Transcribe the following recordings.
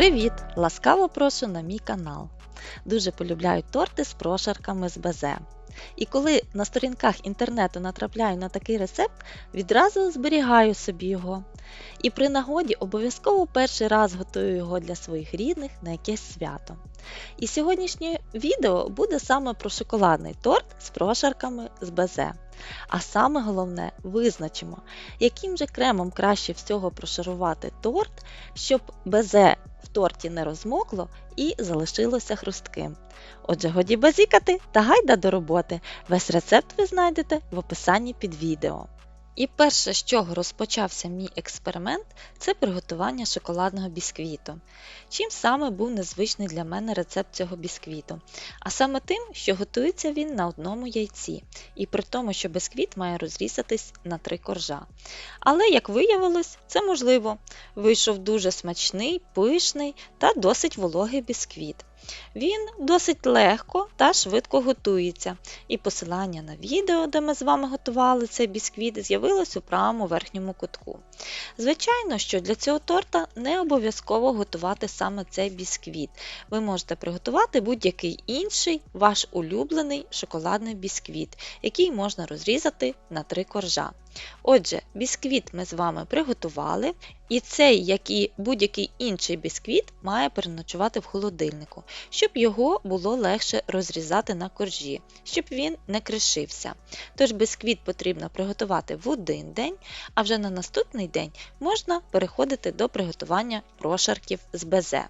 Привіт! Ласкаво прошу на мій канал. Дуже полюбляю торти з прошарками з безе. І коли на сторінках інтернету натрапляю на такий рецепт, відразу зберігаю собі його. І при нагоді обов'язково перший раз готую його для своїх рідних на якесь свято. І сьогоднішнє відео буде саме про шоколадний торт з прошарками з безе. А саме головне визначимо, яким же кремом краще всього прошарувати торт, щоб безе в торті не розмокло і залишилося хрустким. Отже, годі базікати та гайда до роботи. Весь рецепт ви знайдете в описанні під відео. І перше, з чого розпочався мій експеримент, це приготування шоколадного бісквіту. Чим саме був незвичний для мене рецепт цього бісквіту? А саме тим, що готується він на одному яйці, і при тому, що бісквіт має розрізатись на три коржа. Але, як виявилось, це можливо. Вийшов дуже смачний, пишний та досить вологий бісквіт. Він досить легко та швидко готується, і посилання на відео, де ми з вами готували цей бісквіт, з'явилось у правому верхньому кутку. Звичайно, що для цього торта не обов'язково готувати саме цей бісквіт. Ви можете приготувати будь-який інший ваш улюблений шоколадний бісквіт, який можна розрізати на три коржа. Отже, бісквіт ми з вами приготували, і цей, як і будь-який інший бісквіт, має переночувати в холодильнику, щоб його було легше розрізати на коржі, щоб він не кришився. Тож бісквіт потрібно приготувати в один день, а вже на наступний день можна переходити до приготування прошарків з безе.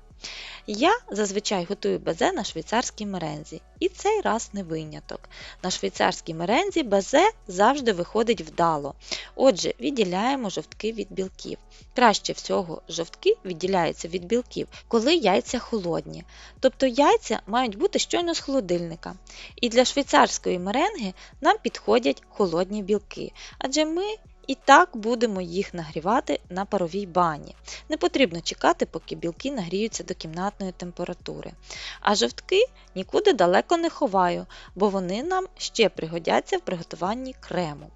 Я зазвичай готую безе на швейцарській мерензі, і цей раз не виняток. На швейцарській мерензі безе завжди виходить вдало. Отже, відділяємо жовтки від білків. Краще всього жовтки відділяються від білків, коли яйця холодні. Тобто яйця мають бути щойно з холодильника. І для швейцарської меренги нам підходять холодні білки, адже ми і так будемо їх нагрівати на паровій бані. Не потрібно чекати, поки білки нагріються до кімнатної температури. А жовтки нікуди далеко не ховаю, бо вони нам ще пригодяться в приготуванні крему.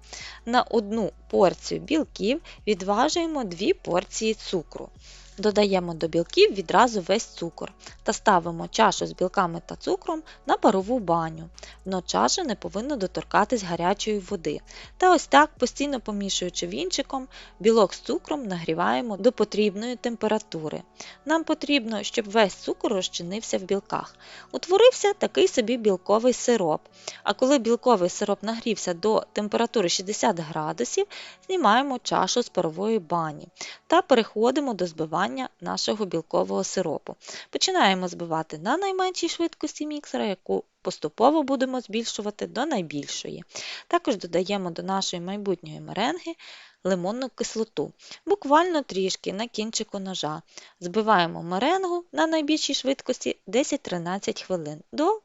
На одну порцію білків відважуємо 2 порції цукру. Додаємо до білків відразу весь цукор та ставимо чашу з білками та цукром на парову баню. Дно чаші не повинно доторкатись гарячої води. Та ось так, постійно помішуючи вінчиком, білок з цукром нагріваємо до потрібної температури. Нам потрібно, щоб весь цукор розчинився в білках. Утворився такий собі білковий сироп. А коли білковий сироп нагрівся до температури 60 градусів, знімаємо чашу з парової бані та переходимо до збивання нашого білкового сиропу. Починаємо збивати на найменшій швидкості міксера, яку поступово будемо збільшувати до найбільшої. Також додаємо до нашої майбутньої меренги лимонну кислоту, буквально трішки на кінчику ножа. Збиваємо меренгу на найбільшій швидкості 10-13 хвилин до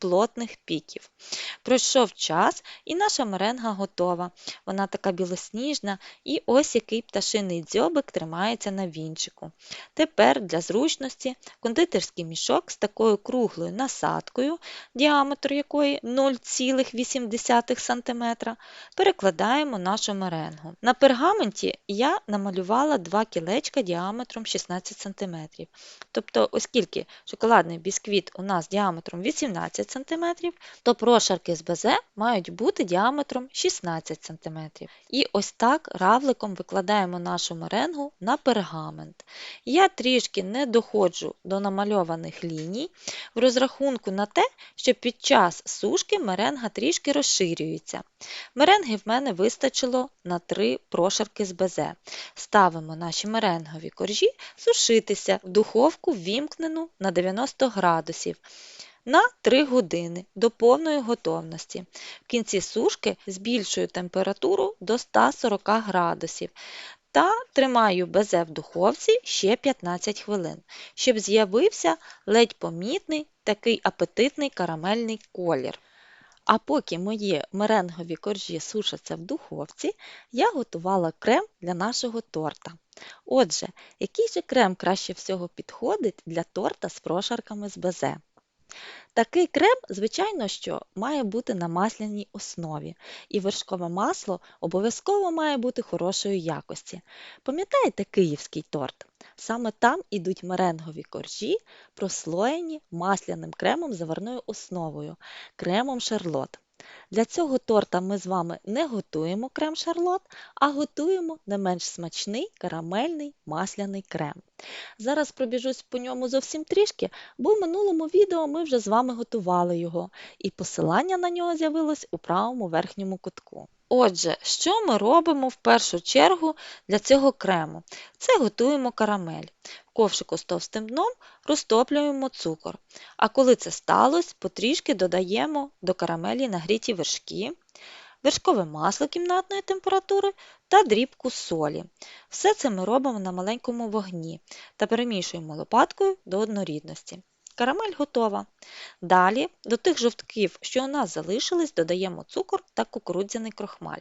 плотних піків. Пройшов час, і наша меренга готова. Вона така білосніжна, і ось який пташиний дзьобик тримається на вінчику. Тепер для зручності кондитерський мішок з такою круглою насадкою, діаметр якої 0,8 см, перекладаємо нашу меренгу. На пергаменті я намалювала два кілечка діаметром 16 см. Тобто, оскільки шоколадний бісквіт у нас діаметром 18 см, то прошарки з безе мають бути діаметром 16 см. І ось так равликом викладаємо нашу меренгу на пергамент. Я трішки не доходжу до намальованих ліній в розрахунку на те, що під час сушки меренга трішки розширюється. Меренги в мене вистачило на 3 прошарки з безе. Ставимо наші меренгові коржі сушитися в духовку ввімкнену на 90 градусів на 3 години до повної готовності. В кінці сушки збільшую температуру до 140 градусів та тримаю безе в духовці ще 15 хвилин, щоб з'явився ледь помітний такий апетитний карамельний колір. А поки мої меренгові коржі сушаться в духовці, я готувала крем для нашого торта. Отже, який же крем краще всього підходить для торта з прошарками з безе? Такий крем, звичайно, що має бути на масляній основі, і вершкове масло обов'язково має бути хорошої якості. Пам'ятаєте київський торт? Саме там ідуть меренгові коржі, прослоєні масляним кремом заварною основою, кремом шарлот. Для цього торта ми з вами не готуємо крем шарлот, а готуємо не менш смачний карамельний масляний крем. Зараз пробіжусь по ньому зовсім трішки, бо в минулому відео ми вже з вами готували його, і посилання на нього з'явилось у правому верхньому кутку. Отже, що ми робимо в першу чергу для цього крему? Це готуємо карамель. Ковшику з товстим дном розтоплюємо цукор. А коли це сталося, потрішки додаємо до карамелі нагріті вершки, вершкове масло кімнатної температури та дрібку солі. Все це ми робимо на маленькому вогні та перемішуємо лопаткою до однорідності. Карамель готова. Далі до тих жовтків, що у нас залишились, додаємо цукор та кукурудзяний крохмаль.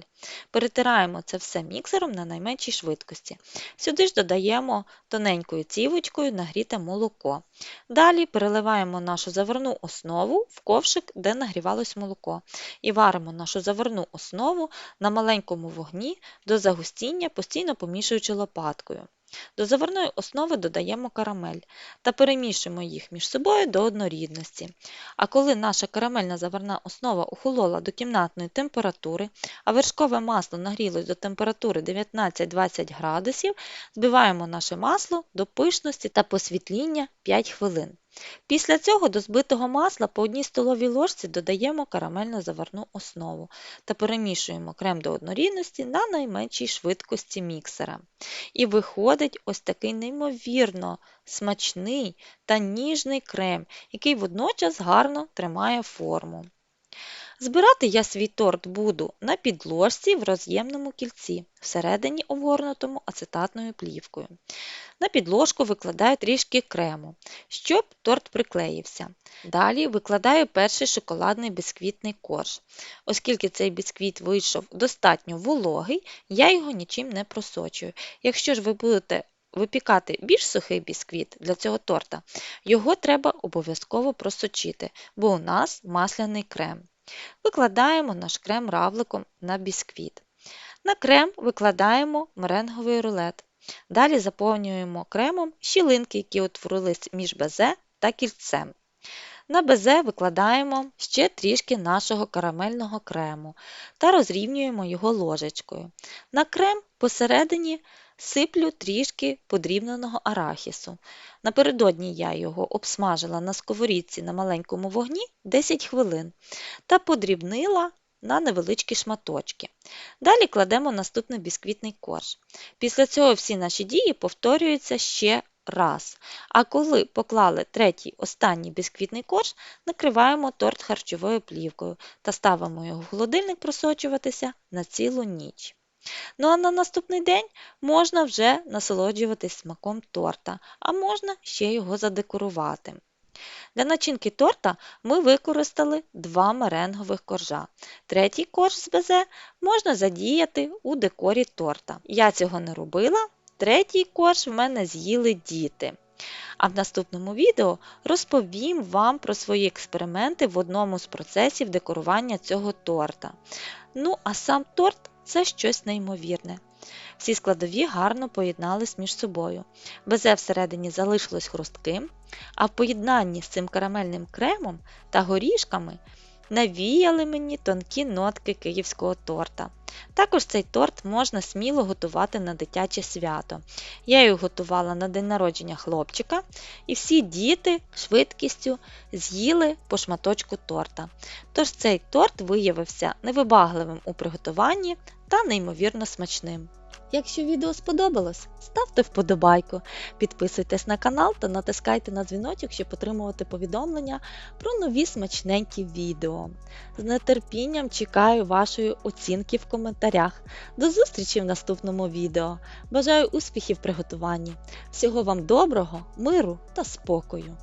Перетираємо це все міксером на найменшій швидкості. Сюди ж додаємо тоненькою цівочкою нагріте молоко. Далі переливаємо нашу заварну основу в ковшик, де нагрівалось молоко, і варимо нашу заварну основу на маленькому вогні до загустіння, постійно помішуючи лопаткою. До заварної основи додаємо карамель та перемішуємо їх між собою до однорідності. А коли наша карамельна заварна основа охолола до кімнатної температури, а вершкове масло нагрілось до температури 19-20 градусів, збиваємо наше масло до пишності та посвітління 5 хвилин. Після цього до збитого масла по одній столовій ложці додаємо карамельно заварну основу та перемішуємо крем до однорідності на найменшій швидкості міксера. І виходить ось такий неймовірно смачний та ніжний крем, який водночас гарно тримає форму. Збирати я свій торт буду на підложці в роз'ємному кільці, всередині обгорнутому ацетатною плівкою. На підложку викладаю трішки крему, щоб торт приклеївся. Далі викладаю перший шоколадний бісквітний корж. Оскільки цей бісквіт вийшов достатньо вологий, я його нічим не просочую. Якщо ж ви будете випікати більш сухий бісквіт для цього торта, його треба обов'язково просочити, бо у нас масляний крем. Викладаємо наш крем равликом на бісквіт. На крем викладаємо меренговий рулет. Далі заповнюємо кремом щілинки, які утворились між безе та кільцем. На безе викладаємо ще трішки нашого карамельного крему та розрівнюємо його ложечкою. На крем посередині сиплю трішки подрібненого арахісу. Напередодні я його обсмажила на сковорідці на маленькому вогні 10 хвилин та подрібнила на невеличкі шматочки. Далі кладемо наступний бісквітний корж. Після цього всі наші дії повторюються ще раз. А коли поклали третій останній бісквітний корж, накриваємо торт харчовою плівкою та ставимо його в холодильник просочуватися на цілу ніч. Ну а на наступний день можна вже насолоджуватись смаком торта, а можна ще його задекорувати. Для начинки торта ми використали два меренгових коржа. Третій корж з безе можна задіяти у декорі торта. Я цього не робила, третій корж в мене з'їли діти. А в наступному відео розповім вам про свої експерименти в одному з процесів декорування цього торта. Ну, а сам торт це щось неймовірне. Всі складові гарно поєднались між собою. Безе всередині залишилось хрустким, а в поєднанні з цим карамельним кремом та горішками навіяли мені тонкі нотки київського торта. Також цей торт можна сміло готувати на дитяче свято. Я його готувала на день народження хлопчика, і всі діти швидкістю з'їли по шматочку торта. Тож цей торт виявився невибагливим у приготуванні та неймовірно смачним. Якщо відео сподобалось, ставте вподобайку, підписуйтесь на канал та натискайте на дзвіночок, щоб отримувати повідомлення про нові смачненькі відео. З нетерпінням чекаю вашої оцінки в коментарях. До зустрічі в наступному відео. Бажаю успіхів в приготуванні. Всього вам доброго, миру та спокою!